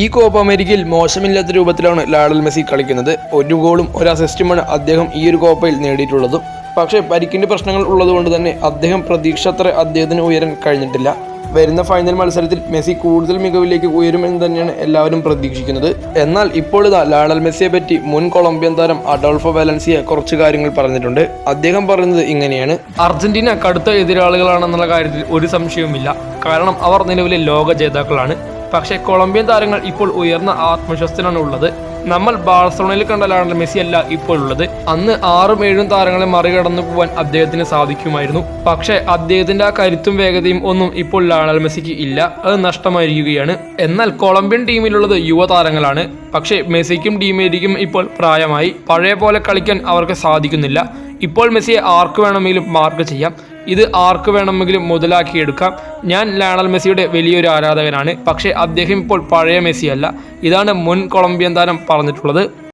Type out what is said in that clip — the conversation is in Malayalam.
ഈ കോപ്പ അമേരിക്കയിൽ മോശമില്ലാത്ത രൂപത്തിലാണ് ലാഡൽ മെസ്സി കളിക്കുന്നത്. ഒരു ഗോളും ഒരു അസിസ്റ്റുമാണ് അദ്ദേഹം ഈ ഒരു കോപ്പയിൽ നേടിയിട്ടുള്ളത്. പക്ഷേ പരിക്കിന്റെ പ്രശ്നങ്ങൾ ഉള്ളതുകൊണ്ട് തന്നെ അദ്ദേഹം പ്രതീക്ഷ അത്ര അദ്ദേഹത്തിന് ഉയരാൻ കഴിഞ്ഞിട്ടില്ല. വരുന്ന ഫൈനൽ മത്സരത്തിൽ മെസ്സി കൂടുതൽ മികവിലേക്ക് ഉയരുമെന്ന് തന്നെയാണ് എല്ലാവരും പ്രതീക്ഷിക്കുന്നത്. എന്നാൽ ഇപ്പോഴിതാ ലാഡൽ മെസ്സിയെ പറ്റി മുൻ കൊളംബിയൻ താരം അഡോൾഫോ വാലൻസിയ കുറച്ച് കാര്യങ്ങൾ പറഞ്ഞിട്ടുണ്ട്. അദ്ദേഹം പറയുന്നത് ഇങ്ങനെയാണ്. അർജന്റീന കടുത്ത എതിരാളികളാണെന്നുള്ള കാര്യത്തിൽ ഒരു സംശയവുമില്ല. കാരണം അവർ നിലവിലെ ലോക ജേതാക്കളാണ്. പക്ഷേ കൊളംബിയൻ താരങ്ങൾ ഇപ്പോൾ ഉയർന്ന ആത്മവിശ്വാസത്തിലാണ് ഉള്ളത് നമ്മൾ ബാഴ്സലോണയിൽ കണ്ട ലാണൽ മെസ്സി അല്ല ഇപ്പോൾ ഉള്ളത് അന്ന് ആറും ഏഴും താരങ്ങളെ മറികടന്നു പോകാൻ അദ്ദേഹത്തിന് സാധിക്കുമായിരുന്നു. പക്ഷേ അദ്ദേഹത്തിന്റെ ആ കരുത്തും വേഗതയും ഒന്നും ഇപ്പോൾ ലാണൽ മെസ്സിക്ക് ഇല്ല. അത് നഷ്ടമായിരിക്കുകയാണ്. എന്നാൽ കൊളംബിയൻ ടീമിലുള്ളത് യുവതാരങ്ങളാണ് പക്ഷേ മെസ്സിക്കും ടീമേരിക്കും ഇപ്പോൾ പ്രായമായി. പഴയ പോലെ കളിക്കാൻ അവർക്ക് സാധിക്കുന്നില്ല. ഇപ്പോൾ മെസ്സിയെ ആർക്ക് വേണമെങ്കിലും മാർക്ക് ചെയ്യാം. ഇത് ആർക്ക് വേണമെങ്കിലും മുതലാക്കിയെടുക്കാം ഞാൻ ലയണൽ മെസ്സിയുടെ വലിയൊരു ആരാധകനാണ്. പക്ഷേ അദ്ദേഹം ഇപ്പോൾ പഴയ മെസ്സിയല്ല ഇതാണ് മുൻ കൊളംബിയൻ താരം പറഞ്ഞിട്ടുള്ളത്.